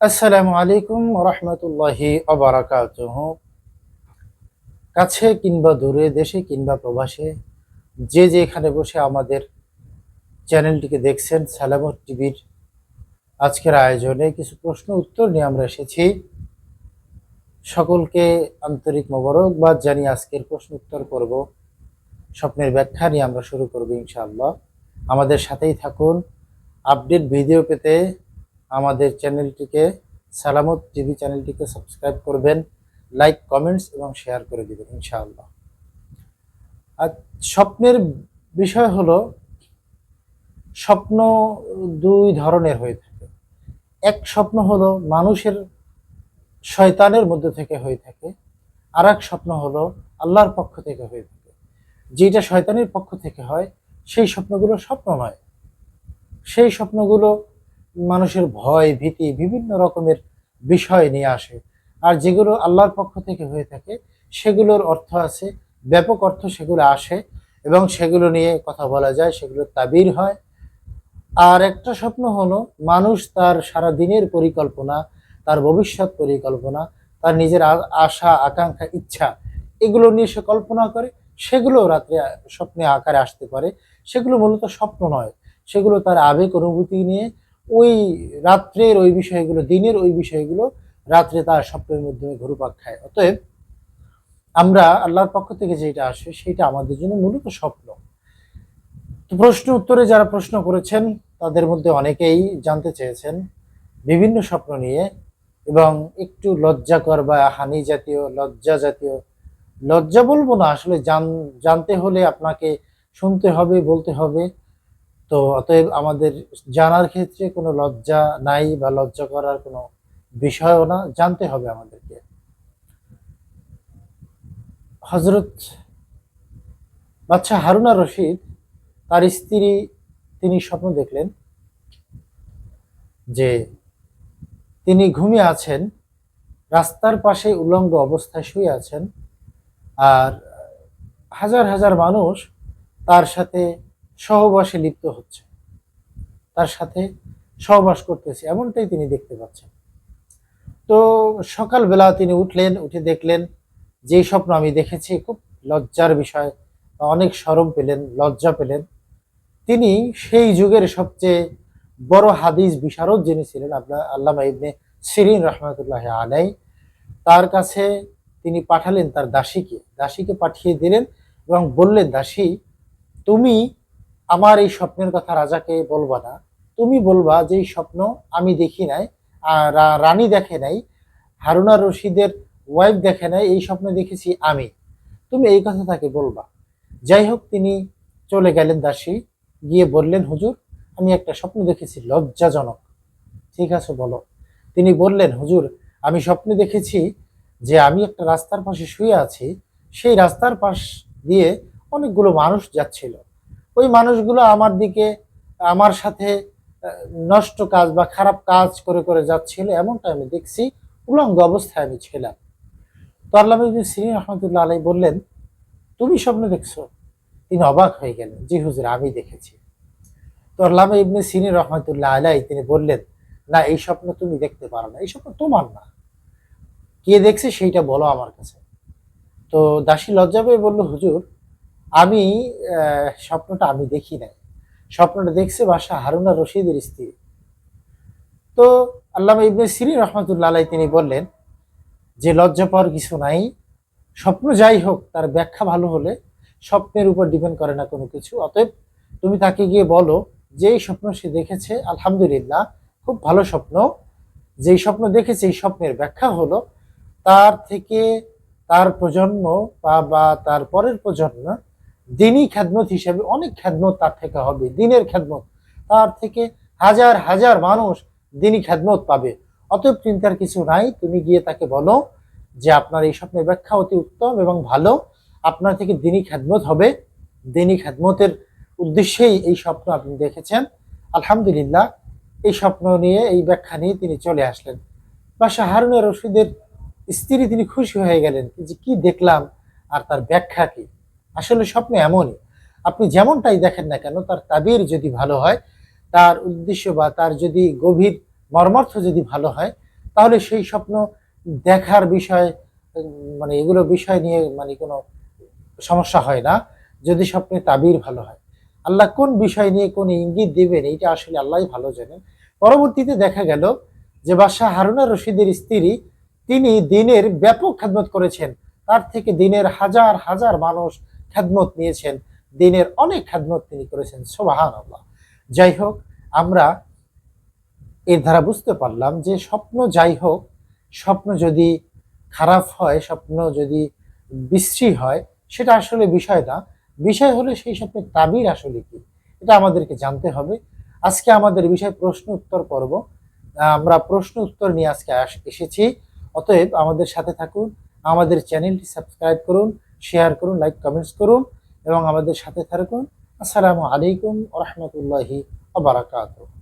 আসসালামু আলাইকুম রহমতুল্লাহি অবরাকাত কাছে কিংবা দূরে, দেশে কিংবা প্রবাসে, যে যে এখানে বসে আমাদের চ্যানেলটিকে দেখছেন, সালামত টিভির আজকের আয়োজনে কিছু প্রশ্ন উত্তর নিয়ে আমরা এসেছি। সকলকে আন্তরিক মোবারকবাদ জানিয়ে আজকের প্রশ্ন উত্তর করব। স্বপ্নের ব্যাখ্যা নিয়ে আমরা শুরু করব ইনশাআল্লাহ। আমাদের সাথেই থাকুন। আপডেট ভিডিও পেতে আমাদের চ্যানেলটিকে, সালামত টিভি চ্যানেলটিকে সাবস্ক্রাইব করবেন, লাইক, কমেন্টস এবং শেয়ার করে দিবেন, ইনশাআল্লাহ। আর স্বপ্নের বিষয় হলো, স্বপ্ন দুই ধরনের হয়ে থাকে। এক স্বপ্ন হলো মানুষের শয়তানের মধ্যে থেকে হয়ে থাকে আর এক স্বপ্ন হলো আল্লাহর পক্ষ থেকে হয়ে থাকে। যেটা শয়তানের পক্ষ থেকে হয়, সেই স্বপ্নগুলো স্বপ্ন নয়। সেই স্বপ্নগুলো মানুষের ভয়, ভীতি বিভিন্ন রকমের বিষয় নিয়ে আসে। আর যেগুলো আল্লাহর পক্ষ থেকে হয়ে থাকে, সেগুলোর অর্থ আছে, ব্যাপক অর্থ সেগুলো আসে এবং সেগুলো নিয়ে কথা বলা যায়, সেগুলো তাবির হয়। আর একটা স্বপ্ন হলো, মানুষ তার সারা দিনের পরিকল্পনা, তার ভবিষ্যৎ পরিকল্পনা, তার নিজের আশা, আকাঙ্ক্ষা, ইচ্ছা, এগুলো নিয়ে সে কল্পনা করে, সেগুলো রাত্রে স্বপ্নে আকারে আসতে পারে। সেগুলো মূলত স্বপ্ন নয়। সেগুলো তার আবেগ অনুভূতি নিয়ে ওই রাত্রের ওই বিষয়গুলো, দিনের ওই বিষয়গুলো রাত্রে তার স্বপ্নের মাধ্যমে ঘুরপাক খায়। অতএব আমরা আল্লাহর পক্ষ থেকে যেটা আসে সেটা আমাদের জন্য মূলত স্বপ্ন। তো প্রশ্ন উত্তরে যারা প্রশ্ন করেছেন, তাদের মধ্যে অনেকেই জানতে চেয়েছেন বিভিন্ন স্বপ্ন নিয়ে এবং একটু লজ্জাকর বা হানি জাতীয়, লজ্জা জাতীয়, লজ্জা বলব না, আসলে জান, জানতে হলে আপনাকে শুনতে হবে, বলতে হবে। তো অতএব আমাদের জানার ক্ষেত্রে কোনো লজ্জা নাই বা লজ্জা করার কোনো বিষয়ও না, জানতে হবে আমাদেরকে। হজরত বাচ্চা হারুনা রশিদ, তার স্ত্রী তিনি স্বপ্ন দেখলেন যে তিনি ঘুমিয়ে আছেন, রাস্তার পাশে উলঙ্গ অবস্থায় শুয়ে আছেন, আর হাজার হাজার মানুষ তার সাথে সহবাসে লিপ্ত হচ্ছে। তার সাথে সহবাস করতেছে, এমনটাই তিনি দেখতে পাচ্ছেন। তো সকালবেলা তিনি উঠলেন, উঠে দেখলেন যেই স্বপ্ন আমি দেখেছি, খুব লজ্জার বিষয় অনেক সরম পেলেন, লজ্জা পেলেন। তিনি সেই যুগের সবচেয়ে বড় হাদিস বিশারদ যিনি ছিলেন আপনার আল্লামা ইবনে সিরিন রহমতুল্লাহ আলাই তার কাছে তিনি পাঠালেন তার দাসীকে। দাসীকে পাঠিয়ে দিলেন এবং বললেন, দাসী, তুমি আমার এই স্বপ্নের কথা রাজাকে বলবা না। তুমি বলবা যে, এই স্বপ্ন আমি দেখি নাই রানী দেখে নাই, হারুনা রশিদের ওয়াইফ দেখে নাই, এই স্বপ্ন দেখেছি আমি। তুমি এই কথা তাকে বলবা। যাই হোক, তিনি চলে গেলেন দাসী, গিয়ে বললেন, হুজুর, আমি একটা স্বপ্ন দেখেছি, লজ্জাজনক। ঠিক আছে, বলো। তিনি বললেন, হুজুর, আমি স্বপ্নে দেখেছি যে, আমি একটা রাস্তার পাশে শুয়ে আছি। সেই রাস্তার পাশ দিয়ে অনেকগুলো মানুষ যাচ্ছিল। ওই মানুষগুলো আমার দিকে, আমার সাথে নষ্ট কাজ বা খারাপ কাজ করে করে যাচ্ছিল, এমনটা আমি দেখছি। উলঙ্গ অবস্থায় আমি ছিলাম। তো আল্লাহ সিরিন রহমতুল্লাহ আলাই বললেন, তুমি স্বপ্ন দেখছ, তিনি অবাক হয়ে গেলেন। জি হুজুর, আমি দেখেছি। তো আল্লামা ইবনে সিনি রহমতুল্লাহ আলাই তিনি বললেন, না, এই স্বপ্ন তুমি দেখতে পারো না, এই স্বপ্ন তোমার না। কে দেখছে, সেইটা বলো আমার কাছে। তো দাসী লজ্জা পেয়ে বলল, হুজুর আমি স্বপ্নটা আমি দেখি নাই। স্বপ্নটা দেখছে বাসা হারুনা রশিদের স্ত্রী। তো আল্লামা ইবনে সিরি রহমতুল্লাহ তিনি বললেন যে, লজ্জা পাওয়ার কিছু নাই। স্বপ্ন যাই হোক, তার ব্যাখ্যা ভালো হলে স্বপ্নের উপর ডিপেন্ড করে না কোনো কিছু। অতএব তুমি তাকে গিয়ে বলো যেই স্বপ্ন সে দেখেছে, আলহামদুলিল্লাহ, খুব ভালো স্বপ্ন। যেই স্বপ্ন দেখেছে, এই স্বপ্নের ব্যাখ্যা হলো তার থেকে তার প্রজন্ম বা বা তার পরের প্রজন্ম দিনই খ্যাদমত হিসেবে অনেক খ্যাদমত তার থেকে হবে, দিনের খ্যাদমত তার থেকে হাজার হাজার মানুষ দিনই খ্যাদমত পাবে। অতএব চিন্তার কিছু নাই, তুমি গিয়ে তাকে বলো যে আপনার এই স্বপ্নের ব্যাখ্যা অতি উত্তম এবং ভালো। আপনার থেকে দিনই খ্যাদমত হবে। দিনই খ্যাদমতের উদ্দেশ্যেই এই স্বপ্ন আপনি দেখেছেন। আলহামদুলিল্লাহ, এই স্বপ্ন নিয়ে, এই ব্যাখ্যা নিয়ে তিনি চলে আসলেন। বা হারুনের রশিদের স্ত্রী তিনি খুশি হয়ে গেলেন যে কি দেখলাম আর তার ব্যাখ্যা কি? আসলে স্বপ্ন এমনই। আপনি যেমনটাই দেখেন না কেন, তার তাবির যদি ভালো হয়, তার উদ্দেশ্য বা তার যদি গভীর মর্মার্থ যদি ভালো হয়, তাহলে সেই স্বপ্ন দেখার বিষয় মানে এগুলো বিষয় নিয়ে মানে কোনো সমস্যা হয় না, যদি স্বপ্নে তাবির ভালো হয়। আল্লাহ কোন বিষয় নিয়ে কোন ইঙ্গিত দিবেন, এইটা আসলে আল্লাহই ভালো জানেন। পরবর্তীতে দেখা গেল যে বাদশাহ হারুনা রশিদের স্ত্রী, তিনি দিনের ব্যাপক খেদমত করেছেন। তার থেকে দিনের হাজার হাজার মানুষ খেদমত নিয়েছেন, দিনের অনেক খেদমত তিনি করেছেন সোবাহান আল্লাহ যাই হোক, আমরা এর দ্বারা বুঝতে পারলাম যে স্বপ্ন যাই হোক, স্বপ্ন যদি খারাপ হয়, স্বপ্ন যদি বিশ্রী হয়, সেটা আসলে বিষয় না। বিষয় হলো সেই স্বপ্নের তাবির আসলে কি, এটা আমাদেরকে জানতে হবে। আজকে আমাদের বিষয় প্রশ্ন উত্তর পর্ব। আমরা প্রশ্ন উত্তর নিয়ে আজকে এসেছি। অতএব আমাদের সাথে থাকুন, আমাদের চ্যানেলটি সাবস্ক্রাইব করুন শেয়ার করুন লাইক কমেন্টস করুন এবং আমাদের সাথে থাকুন। আসসালামু আলাইকুম রহমতুল্লাহি আবরাকাতুহ